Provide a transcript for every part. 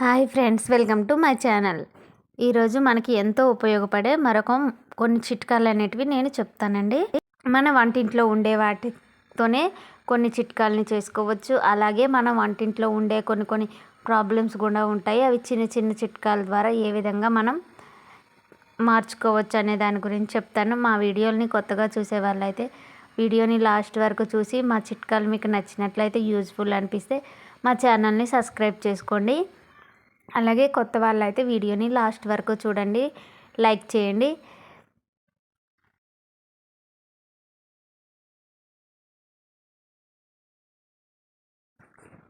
Hi friends welcome to my channel. ఈరోజు మనకి ఎంతో ఉపయోగపడే మరొక కొన్ని చిట్కాలు అనేటివి నేను చెప్తానండి. మన వంటింట్లో ఉండే వాటితోనే కొన్ని చిట్కాలని చేసుకోవచ్చు. అలాగే మన వంటింట్లో ఉండే కొన్ని కొన్ని ప్రాబ్లమ్స్ కూడా ఉంటాయి. అవి చిన్న చిన్న చిట్కాల ద్వారా ఏ విధంగా మనం మార్చుకోవచ్చు అనే దాని గురించి చెప్తాను. మా వీడియోని కొత్తగా చూసే వాళ్ళైతే వీడియోని లాస్ట్ వరకు చూసి మా చిట్కాలు మీకు నచ్చినట్లయితే యూజ్ఫుల్ అనిపిస్తే మా ఛానల్ని సబ్స్క్రైబ్ చేసుకోండి. అలాగే కొత్త వాళ్ళైతే వీడియోని లాస్ట్ వరకు చూడండి. లైక్ చేయండి.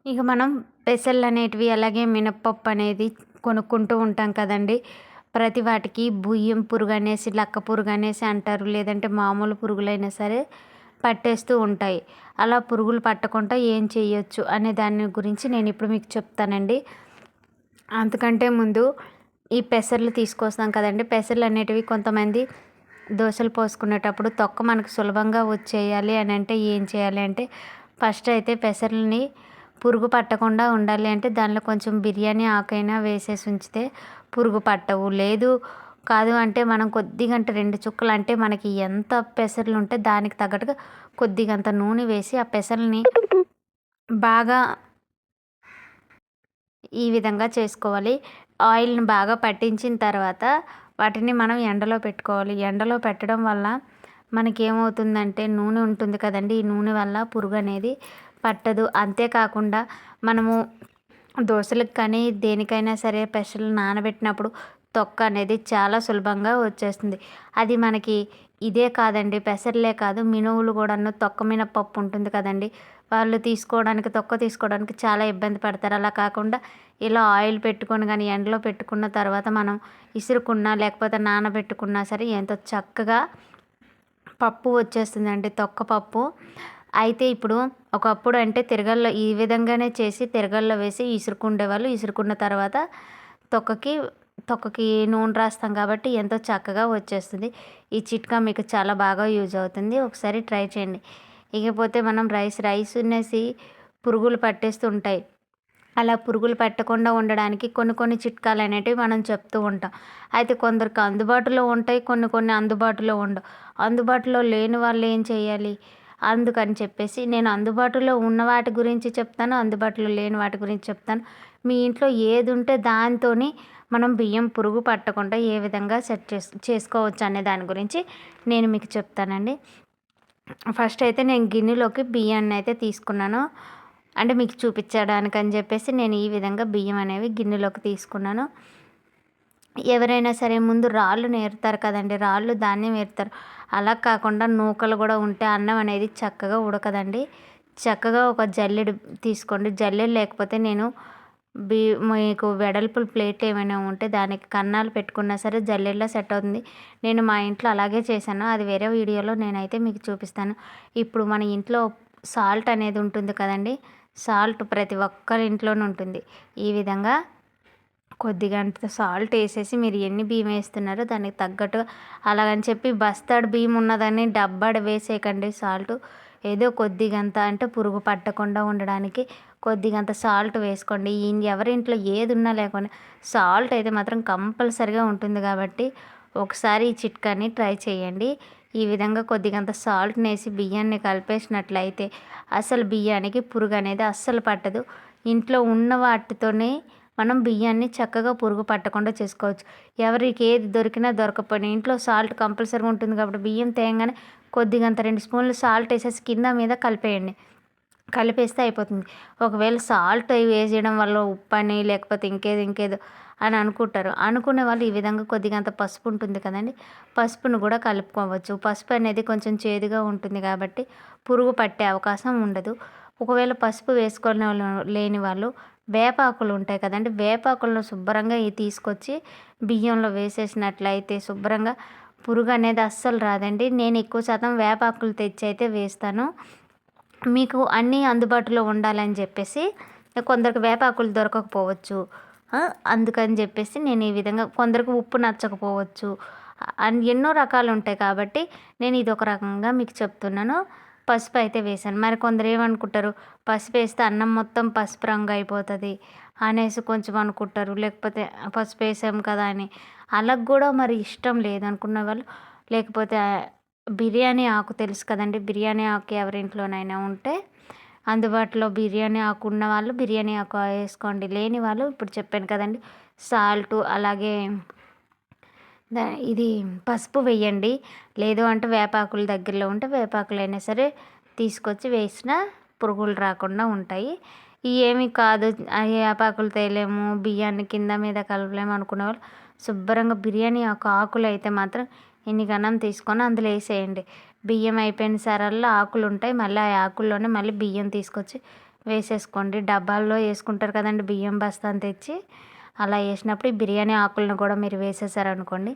ఇక మనం పెసలు అనేటివి అలాగే మినప్పప్పు అనేది కొనుక్కుంటూ ఉంటాం కదండి. ప్రతి వాటికి బుయ్యం పురుగు అనేసి లక్క పురుగు అనేసి అంటారు. లేదంటే మామూలు పురుగులైనా సరే పట్టేస్తూ ఉంటాయి. అలా పురుగులు పట్టకుండా ఏం చేయొచ్చు అనే దాని గురించి నేను ఇప్పుడు మీకు చెప్తానండి. అంతకంటే ముందు ఈ పెసర్లు తీసుకొస్తాం కదండి. పెసర్లు అనేటివి కొంతమంది దోశలు పోసుకునేటప్పుడు తొక్క మనకు సులభంగా వచ్చేయాలి అని అంటే ఏం చేయాలి అంటే ఫస్ట్ అయితే పెసర్లని పురుగు పట్టకుండా ఉండాలి అంటే దానిలో కొంచెం బిర్యానీ ఆకైనా వేసేసి ఉంచితే పురుగు పట్టవు. లేదు కాదు అంటే మనం కొద్దిగా అంటే రెండు చుక్కలు అంటే మనకి ఎంత పెసర్లు ఉంటే దానికి తగ్గట్టుగా కొద్దిగంత నూనె వేసి ఆ పెసర్ని బాగా ఈ విధంగా చేసుకోవాలి. ఆయిల్ని బాగా పట్టించిన తర్వాత వాటిని మనం ఎండలో పెట్టుకోవాలి. ఎండలో పెట్టడం వల్ల మనకి ఏమవుతుందంటే నూనె ఉంటుంది కదండి. ఈ నూనె వల్ల పురుగు అనేది పట్టదు. అంతేకాకుండా మనము దోశలకు కానీ దేనికైనా సరే పెసలు నానబెట్టినప్పుడు తొక్క అనేది చాలా సులభంగా వచ్చేస్తుంది. అది మనకి ఇదే కాదండి. పెసర్లే కాదు. మినువులు కూడాను తొక్క మినపప్పు ఉంటుంది కదండి. వాళ్ళు తీసుకోవడానికి తొక్క తీసుకోవడానికి చాలా ఇబ్బంది పడతారు. అలా కాకుండా ఇలా ఆయిల్ పెట్టుకొని కానీ ఎండలో పెట్టుకున్న తర్వాత మనం ఇసురుకున్నా లేకపోతే నానబెట్టుకున్నా సరే ఎంతో చక్కగా పప్పు వచ్చేస్తుందండి తొక్క పప్పు. అయితే ఇప్పుడు ఒకప్పుడు అంటే తిరగల్లో ఈ విధంగానే చేసి తిరగల్లో వేసి ఇసురుకుండేవాళ్ళు. ఇసురుకున్న తర్వాత తొక్కకి తొక్కకి నూనె రాస్తాం కాబట్టి ఎంతో చక్కగా వచ్చేస్తుంది. ఈ చిట్కా మీకు చాలా బాగా యూజ్ అవుతుంది. ఒకసారి ట్రై చేయండి. ఇకపోతే మనం రైస్ రైస్ ఉన్నసి పురుగులు పట్టేస్తుంటాయి. అలా పురుగులు పెట్టకుండా ఉండడానికి కొన్ని కొన్ని చిట్కాలు అనేటివి మనం చెప్తూ ఉంటాం. అయితే కొందరికి అందుబాటులో ఉంటాయి కొన్ని కొన్ని అందుబాటులో ఉండవు. అందుబాటులో లేని వాళ్ళు ఏం చేయాలి? అందుకని చెప్పేసి నేను అందుబాటులో ఉన్న వాటి గురించి చెప్తాను అందుబాటులో లేని వాటి గురించి చెప్తాను. మీ ఇంట్లో ఏది ఉంటే దాంతో మనం బియ్యం పురుగు పట్టకుండా ఏ విధంగా సెట్ చేసు చేసుకోవచ్చు అనే దాని గురించి నేను మీకు చెప్తానండి. ఫస్ట్ అయితే నేను గిన్నెలోకి బియ్యాన్ని అయితే తీసుకున్నాను. అంటే మీకు చూపించడానికి అని చెప్పేసి నేను ఈ విధంగా బియ్యం అనేవి గిన్నెలోకి తీసుకున్నాను. ఎవరైనా సరే ముందు రాళ్ళు నేరుతారు కదండి రాళ్ళు ధాన్యం ఏరుతారు అలా కాకుండా నూకలు కూడా ఉంటే అన్నం అనేది చక్కగా ఉడకదండి. చక్కగా ఒక జల్లెడు తీసుకోండి. జల్లెడు లేకపోతే నేను బీ మీకు వెడల్పుల ప్లేట్ ఏమైనా ఉంటే దానికి కన్నాలు పెట్టుకున్నా సరే జల్లెల్లో సెట్ అవుతుంది. నేను మా ఇంట్లో అలాగే చేశాను. అది వేరే వీడియోలో నేనైతే మీకు చూపిస్తాను. ఇప్పుడు మన ఇంట్లో సాల్ట్ అనేది ఉంటుంది కదండి. సాల్ట్ ప్రతి ఒక్కరి ఇంట్లోనూ ఉంటుంది. ఈ విధంగా కొద్దిగా అంత సాల్ట్ వేసేసి మీరు ఎన్ని బియ్యం వేస్తున్నారో దానికి తగ్గట్టు అలాగని చెప్పి బస్తాడు బియ్యం ఉన్నదని డబ్బాడు వేసేయకండి సాల్ట్. ఏదో కొద్దిగంత అంటే పురుగు పట్టకుండా ఉండడానికి కొద్దిగంత సాల్ట్ వేసుకోండి. ఎవరింట్లో ఏది ఉన్నా లేకుండా సాల్ట్ అయితే మాత్రం కంపల్సరిగా ఉంటుంది కాబట్టి ఒకసారి ఈ చిట్కాని ట్రై చేయండి. ఈ విధంగా కొద్దిగంత సాల్ట్ని వేసి బియ్యాన్ని కలిపేసినట్లయితే అసలు బియ్యానికి పురుగు అనేది అస్సలు పట్టదు. ఇంట్లో ఉన్న వాటితోనే మనం బియ్యాన్ని చక్కగా పురుగు పట్టకుండా చేసుకోవచ్చు. ఎవరికి ఏది దొరికినా దొరకపోయినా ఇంట్లో సాల్ట్ కంపల్సరీగా ఉంటుంది కాబట్టి బియ్యం తేగానే కొద్దిగంత రెండు స్పూన్లు సాల్ట్ వేసేసి కింద మీద కలిపేయండి. కలిపేస్తే అయిపోతుంది. ఒకవేళ సాల్ట్ వేసేయడం వల్ల ఉప్పు అని లేకపోతే ఇంకేదో ఇంకేదో అని అనుకుంటారు. అనుకునే వాళ్ళు ఈ విధంగా కొద్దిగా అంత పసుపు ఉంటుంది కదండి. పసుపును కూడా కలుపుకోవచ్చు. పసుపు అనేది కొంచెం చేదుగా ఉంటుంది కాబట్టి పురుగు పట్టే అవకాశం ఉండదు. ఒకవేళ పసుపు వేసుకొని లేని వాళ్ళు వేపాకులు ఉంటాయి కదండి. వేపాకులను శుభ్రంగా తీసుకొచ్చి బియ్యంలో వేసేసినట్లయితే శుభ్రంగా పురుగు అనేది అస్సలు రాదండి. నేను ఎక్కువ శాతం వేపాకులు తెచ్చి అయితే వేస్తాను. మీకు అన్నీ అందుబాటులో ఉండాలని చెప్పేసి కొందరికి వేపాకులు దొరకకపోవచ్చు. అందుకని చెప్పేసి నేను ఈ విధంగా కొందరికి ఉప్పు నచ్చకపోవచ్చు. ఎన్నో రకాలు ఉంటాయి కాబట్టి నేను ఇది ఒక రకంగా మీకు చెప్తున్నాను. పసుపు అయితే వేసాను మరి కొందరు ఏమనుకుంటారు? పసుపు వేస్తే అన్నం మొత్తం పసుపు రంగు అయిపోతుంది. అనేసి కొంచెం అనుకుంటారు. లేకపోతే పసుపు వేసాం కదా అని. అలాగ కూడా మరి ఇష్టం లేదనుకున్న వాళ్ళు లేకపోతే బిర్యానీ ఆకు తెలుసు కదండి. బిర్యానీ ఆకు ఎవరింట్లోనైనా ఉంటే అందుబాటులో బిర్యానీ ఆకు ఉన్న వాళ్ళు బిర్యానీ ఆకు వేసుకోండి. లేని వాళ్ళు ఇప్పుడు చెప్పాను కదండి. సాల్ట్ అలాగే ఇది పసుపు వేయండి. లేదు అంటే వేపాకుల దగ్గరలో ఉంటే వేపాకులు అయినా సరే తీసుకొచ్చి వేసిన పురుగులు రాకుండా ఉంటాయి. ఏమి కాదు. వేపాకులు తేలేము బియ్యాన్ని కింద మీద కలపలేము అనుకునే వాళ్ళు శుభ్రంగా బిర్యానీ ఆకు ఆకులు అయితే మాత్రం ఎన్ని గణం తీసుకొని అందులో వేసేయండి. బియ్యం అయిపోయిన సరల్లో ఆకులు ఉంటాయి. మళ్ళీ ఆ ఆకుల్లోనే మళ్ళీ బియ్యం తీసుకొచ్చి వేసేసుకోండి. డబ్బాల్లో వేసుకుంటారు కదండి బియ్యం బస్తాను తెచ్చి. అలా వేసినప్పుడు ఈ బిర్యానీ ఆకులను కూడా మీరు వేసేసారనుకోండి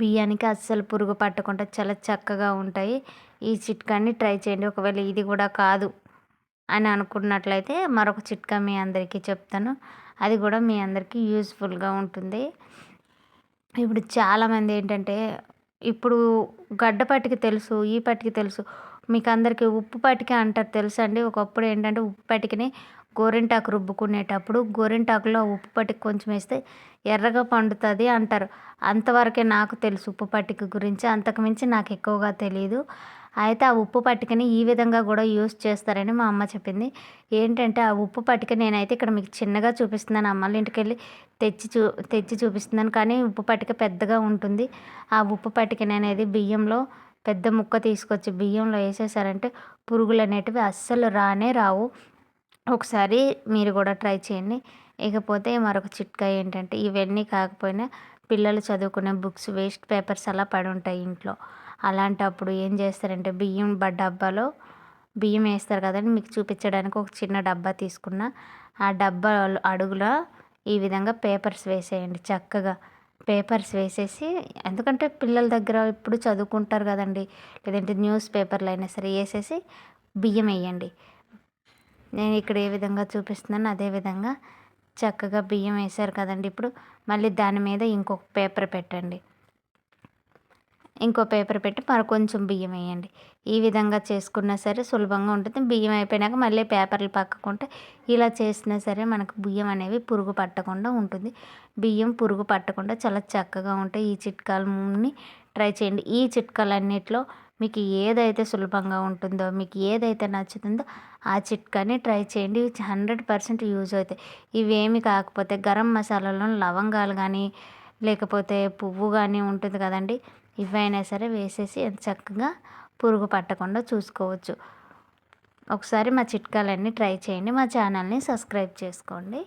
బియ్యానికి అస్సలు పురుగు పట్టకుండా చాలా చక్కగా ఉంటాయి. ఈ చిట్కాన్ని ట్రై చేయండి. ఒకవేళ ఇది కూడా కాదు. అని అనుకున్నట్లయితే మరొక చిట్కా మీ అందరికీ చెప్తాను. అది కూడా మీ అందరికీ యూస్ఫుల్గా ఉంటుంది. ఇప్పుడు చాలామంది ఏంటంటే ఇప్పుడు గడ్డ పట్టికి తెలుసు ఈ పట్టికి తెలుసు మీకు అందరికీ ఉప్పు పట్టిక అంటారు తెలుసా అండి ఒకప్పుడు ఏంటంటే ఉప్పు పట్టికని గోరింటాకు రుబ్బుకునేటప్పుడు గోరింటాకులో ఉప్పు పట్టిక కొంచెం వేస్తే ఎర్రగా పండుతుంది అంటారు. అంతవరకే నాకు తెలుసు ఉప్పు పట్టిక గురించి అంతకుమించి నాకు ఎక్కువగా తెలియదు అయితే ఆ ఉప్పు పట్టికని ఈ విధంగా కూడా యూస్ చేస్తారని మా అమ్మ చెప్పింది. ఏంటంటే ఆ ఉప్పు పట్టిక నేనైతే ఇక్కడ మీకు చిన్నగా చూపిస్తున్నాను. అమ్మల ఇంటికి వెళ్ళి తెచ్చి చూ తెచ్చి చూపిస్తున్నాను. కానీ ఉప్పు పట్టిక పెద్దగా ఉంటుంది. ఆ ఉప్పు పట్టికని అనేది బియ్యంలో పెద్ద ముక్క తీసుకొచ్చి బియ్యంలో వేసేసారంటే పురుగులు అనేటివి అస్సలు రానే రావు. ఒకసారి మీరు కూడా ట్రై చేయండి. ఇకపోతే మరొక చిట్కా ఏంటంటే ఇవన్నీ కాకపోయినా పిల్లలు చదువుకునే బుక్స్ వేస్ట్ పేపర్స్ అలా పడి ఉంటాయి ఇంట్లో. అలాంటప్పుడు ఏం చేస్తారంటే బియ్యం డబ్బాలో బియ్యం వేస్తారు కదండి. మీకు చూపించడానికి ఒక చిన్న డబ్బా తీసుకున్న. ఆ డబ్బా అడుగులో ఈ విధంగా పేపర్స్ వేసేయండి. చక్కగా పేపర్స్ వేసేసి ఎందుకంటే పిల్లల దగ్గర ఇప్పుడు చదువుకుంటారు కదండి. లేదంటే న్యూస్ పేపర్లు అయినా సరే వేసేసి బియ్యం వేయండి. నేను ఇక్కడ ఏ విధంగా చూపిస్తున్నాను అదే విధంగా చక్కగా బియ్యం వేసారు కదండి. ఇప్పుడు మళ్ళీ దాని మీద ఇంకొక పేపర్ పెట్టండి. ఇంకో పేపర్ పెట్టి మరి కొంచెం బియ్యం వేయండి. ఈ విధంగా చేసుకున్నా సరే సులభంగా ఉంటుంది. బియ్యం అయిపోయినాక మళ్ళీ పేపర్లు పక్కకుంటే ఇలా చేసినా సరే మనకు బియ్యం అనేవి పురుగు పట్టకుండా ఉంటుంది. బియ్యం పురుగు పట్టకుండా చాలా చక్కగా ఉంటాయి. ఈ చిట్కాలని ట్రై చేయండి. ఈ చిట్కాలన్నిటిలో మీకు ఏదైతే సులభంగా ఉంటుందో మీకు ఏదైతే నచ్చుతుందో ఆ చిట్కాని ట్రై చేయండి. హండ్రెడ్ పర్సెంట్ యూజ్ అవుతాయి. ఇవేమి కాకపోతే గరం మసాలాలో లవంగాలు కానీ లేకపోతే పువ్వు కానీ ఉంటుంది కదండి ఇవైనా సరే వేసేసి చక్కగా పురుగు పట్టకుండా చూసుకోవచ్చు. ఒకసారి మా చిట్కాలన్నీ ట్రై చేయండి మా ఛానల్ని సబ్స్క్రైబ్ చేసుకోండి.